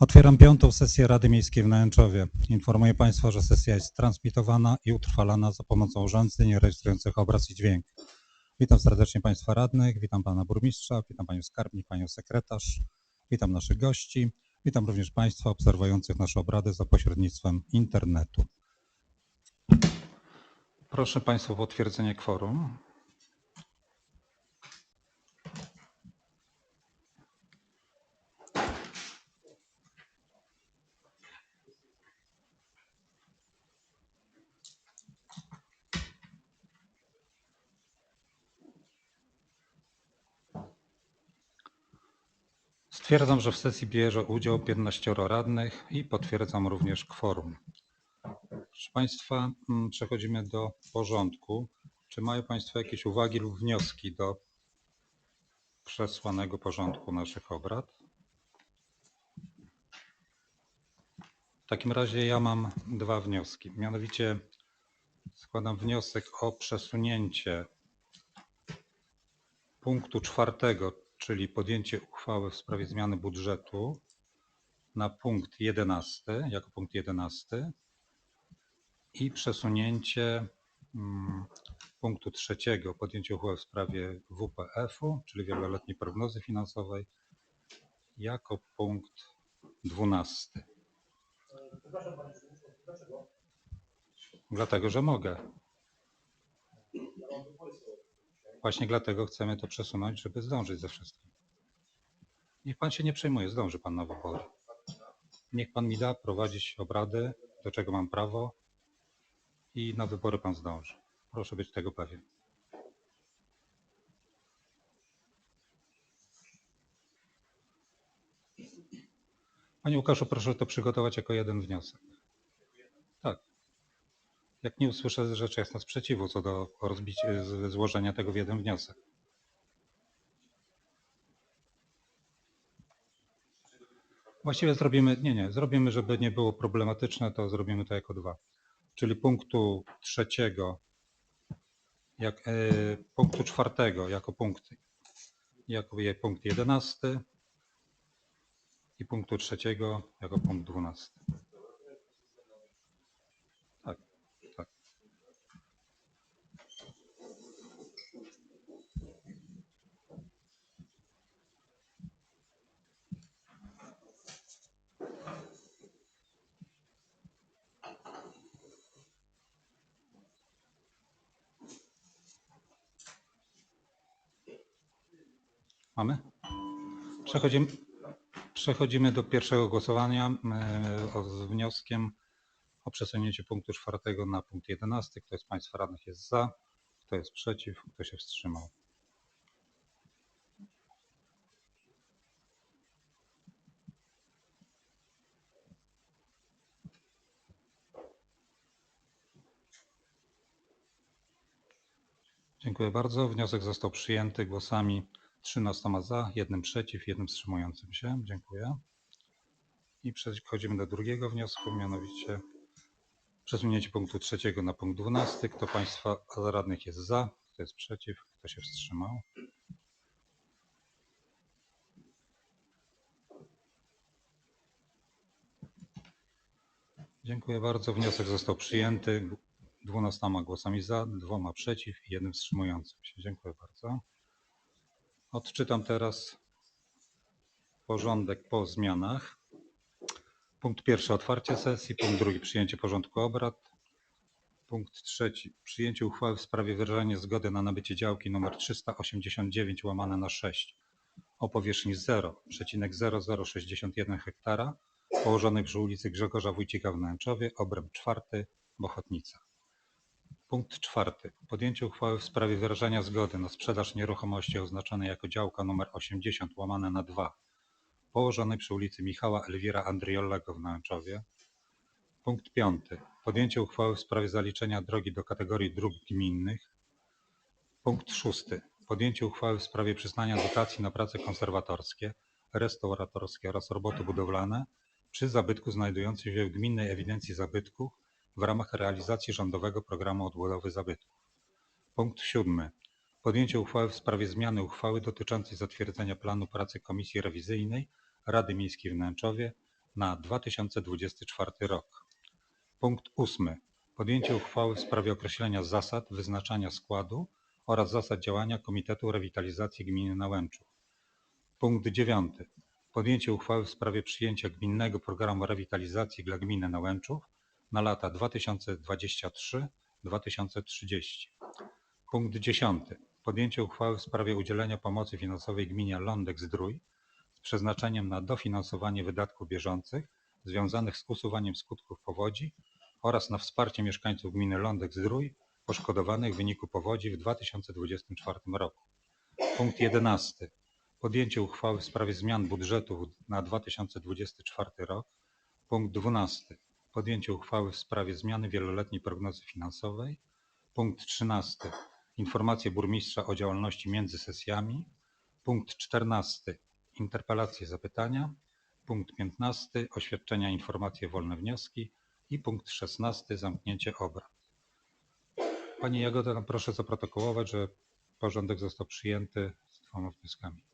Otwieram piątą sesję Rady Miejskiej w Nałęczowie. Informuję Państwa, że sesja jest transmitowana i utrwalana za pomocą urządzeń rejestrujących obraz i dźwięk. Witam serdecznie Państwa radnych, witam Pana Burmistrza, witam Panią Skarbnik, Panią Sekretarz, witam naszych gości, witam również Państwa obserwujących nasze obrady za pośrednictwem internetu. Proszę Państwa o potwierdzenie kworum. Stwierdzam, że w sesji bierze udział 15 radnych i potwierdzam również kworum. Proszę Państwa, mm, przechodzimy do porządku. Czy mają Państwo jakieś uwagi lub wnioski do przesłanego porządku naszych obrad? W takim razie ja mam dwa wnioski. Mianowicie składam wniosek o przesunięcie punktu czwartego, czyli podjęcie uchwały w sprawie zmiany budżetu na punkt 11, jako punkt 11 i przesunięcie mm, punktu trzeciego, podjęcie uchwały w sprawie WPF-u, czyli wieloletniej prognozy finansowej, jako punkt 12. Dlatego, że mogę. Właśnie dlatego chcemy to przesunąć, żeby zdążyć ze wszystkim. Niech pan się nie przejmuje, zdąży pan na wybory. Niech pan mi da prowadzić obrady, do czego mam prawo i na wybory pan zdąży. Proszę być tego pewien. Panie Łukaszu, proszę to przygotować jako jeden wniosek. Jak nie usłyszę rzecz jasna sprzeciwu co do rozbicia, z- złożenia tego w jeden wniosek. Właściwie zrobimy, nie, nie, zrobimy, żeby nie było problematyczne, to zrobimy to jako dwa. Czyli punktu trzeciego, jak, e, punktu czwartego jako punkt, jako punkt jedenasty i punktu trzeciego jako punkt dwunasty. Mamy? Przechodzimy, przechodzimy do pierwszego głosowania e, z wnioskiem o przesunięcie punktu czwartego na punkt jedenasty. Kto z Państwa radnych jest za? Kto jest przeciw? Kto się wstrzymał? Dziękuję bardzo. Wniosek został przyjęty głosami 13 za, jednym przeciw, jednym wstrzymującym się. Dziękuję. I przechodzimy do drugiego wniosku, mianowicie przesunięcie punktu trzeciego na punkt 12. Kto Państwa radnych jest za? Kto jest przeciw? Kto się wstrzymał? Dziękuję bardzo. Wniosek został przyjęty 12 głosami za, dwoma przeciw i jednym wstrzymującym się. Dziękuję bardzo. Odczytam teraz porządek po zmianach. Punkt pierwszy otwarcie sesji, punkt drugi przyjęcie porządku obrad. Punkt trzeci przyjęcie uchwały w sprawie wyrażenia zgody na nabycie działki nr 389 łamane na 6 o powierzchni 0,0061 hektara położonej przy ulicy Grzegorza Wójcika w Nęczowie, obręb czwarty, Bochotnica. Punkt czwarty. Podjęcie uchwały w sprawie wyrażenia zgody na sprzedaż nieruchomości oznaczonej jako działka nr 80 łamane na 2 położonej przy ulicy Michała Elwira Andriollego w Nałęczowie. Punkt piąty. Podjęcie uchwały w sprawie zaliczenia drogi do kategorii dróg gminnych. Punkt szósty. Podjęcie uchwały w sprawie przyznania dotacji na prace konserwatorskie, restauratorskie oraz roboty budowlane przy zabytku znajdującym się w Gminnej Ewidencji Zabytków w ramach realizacji rządowego programu odbudowy zabytków. Punkt siódmy. Podjęcie uchwały w sprawie zmiany uchwały dotyczącej zatwierdzenia planu pracy Komisji Rewizyjnej Rady Miejskiej w Nęczowie na 2024 rok. Punkt ósmy. Podjęcie uchwały w sprawie określenia zasad wyznaczania składu oraz zasad działania Komitetu Rewitalizacji Gminy Nałęczów. Punkt dziewiąty. Podjęcie uchwały w sprawie przyjęcia gminnego programu rewitalizacji dla gminy Nałęczów na lata 2023-2030. Punkt dziesiąty. Podjęcie uchwały w sprawie udzielenia pomocy finansowej gminie Lądek-Zdrój z przeznaczeniem na dofinansowanie wydatków bieżących związanych z usuwaniem skutków powodzi oraz na wsparcie mieszkańców gminy Lądek-Zdrój poszkodowanych w wyniku powodzi w 2024 roku. Punkt 11. Podjęcie uchwały w sprawie zmian budżetu na 2024 rok. Punkt 12. Podjęcie uchwały w sprawie zmiany wieloletniej prognozy finansowej. Punkt 13. Informacje burmistrza o działalności między sesjami. Punkt 14. Interpelacje, zapytania. Punkt 15. Oświadczenia, informacje, wolne wnioski. I punkt 16. Zamknięcie obrad. Pani Jagoda, proszę zaprotokołować, że porządek został przyjęty z dwoma wnioskami.